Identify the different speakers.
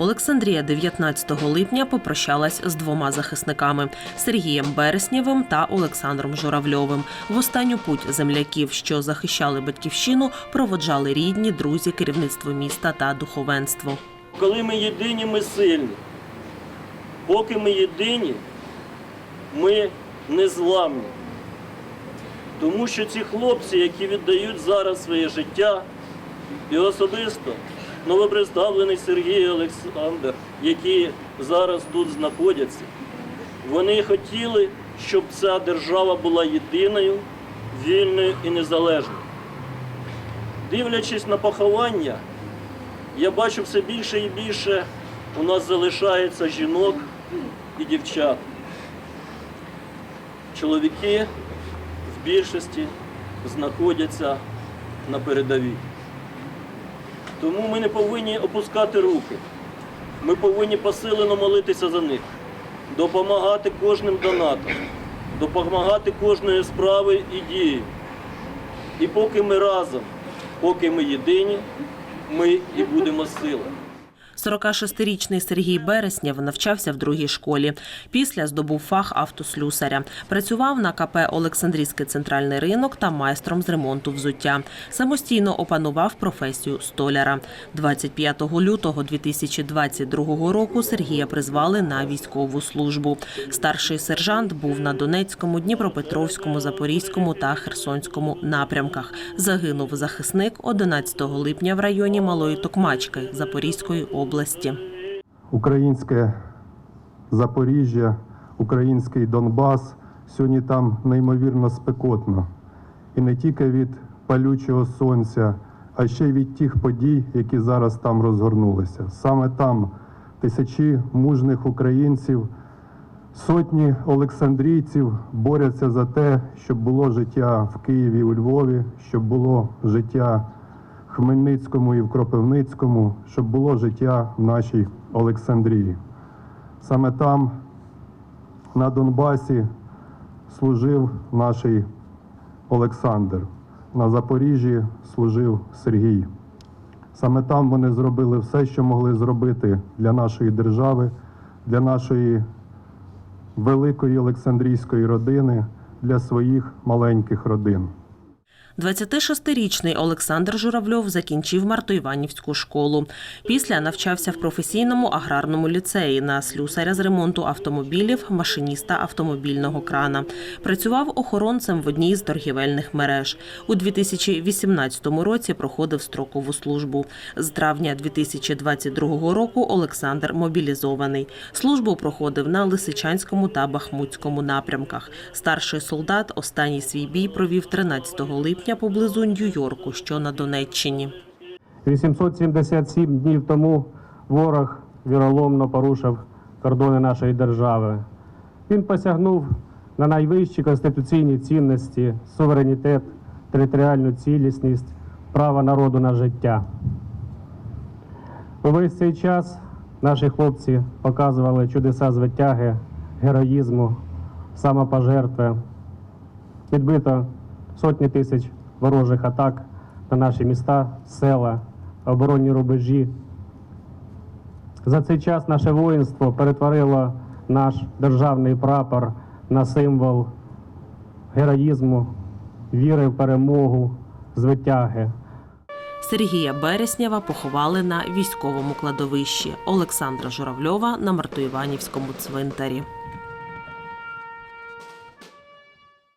Speaker 1: Олександрія 19 липня попрощалась з двома захисниками Сергієм Береснєвим та Олександром Журавльовим. В останню путь земляків, що захищали батьківщину, проводжали рідні, друзі, керівництво міста та духовенство.
Speaker 2: Коли ми єдині, ми сильні. Поки ми єдині, ми не зламні. Тому що ці хлопці, які віддають зараз своє життя, і особисто новоприставлений Сергій Олександр, які зараз тут знаходяться, вони хотіли, щоб ця держава була єдиною, вільною і незалежною. Дивлячись на поховання, я бачу все більше і більше у нас залишається жінок і дівчат. Чоловіки в більшості знаходяться на передовій. Тому ми не повинні опускати руки. Ми повинні посилено молитися за них, допомагати кожним донатом, допомагати кожної справи і дії. І поки ми разом, поки ми єдині, ми і будемо сила.
Speaker 1: 46-річний Сергій Береснєв навчався в другій школі. Після здобув фах автослюсаря. Працював на КП Олександрійський центральний ринок та майстром з ремонту взуття. Самостійно опанував професію столяра. 25 лютого 2022 року Сергія призвали на військову службу. Старший сержант був на Донецькому, Дніпропетровському, Запорізькому та Херсонському напрямках. Загинув захисник 11 липня в районі Малої Токмачки Запорізької області.
Speaker 3: Українське Запоріжжя, український Донбас. Сьогодні там неймовірно спекотно. І не тільки від палючого сонця, а ще й від тих подій, які зараз там розгорнулися. Саме там тисячі мужних українців, сотні олександрійців борються за те, щоб було життя в Києві, у Львові, щоб було життя Хмельницькому і в Кропивницькому, щоб було життя в нашій Олександрії. Саме там, на Донбасі, служив наш Олександр. На Запоріжжі служив Сергій. Саме там вони зробили все, що могли зробити для нашої держави, для нашої великої Олександрійської родини, для своїх маленьких родин.
Speaker 1: 26-річний Олександр Журавльов закінчив Мартоіванівську школу. Після навчався в професійному аграрному ліцеї на слюсаря з ремонту автомобілів, машиніста автомобільного крана. Працював охоронцем в одній з торгівельних мереж. У 2018 році проходив строкову службу. З травня 2022 року Олександр мобілізований. Службу проходив на Лисичанському та Бахмутському напрямках. Старший солдат останній свій бій провів 13 липня поблизу Нью-Йорку, що на Донеччині.
Speaker 4: 877 днів тому ворог віроломно порушив кордони нашої держави. Він посягнув на найвищі конституційні цінності, суверенітет, територіальну цілісність, право народу на життя. Увесь цей час наші хлопці показували чудеса звитяги, героїзму, самопожертви. Відбито сотні тисяч ворожих атак на наші міста, села, оборонні рубежі. За цей час наше воїнство перетворило наш державний прапор на символ героїзму, віри в перемогу, звитяги.
Speaker 1: Сергія Береснєва поховали на військовому кладовищі. Олександра Журавльова на Мартоіванівському цвинтарі.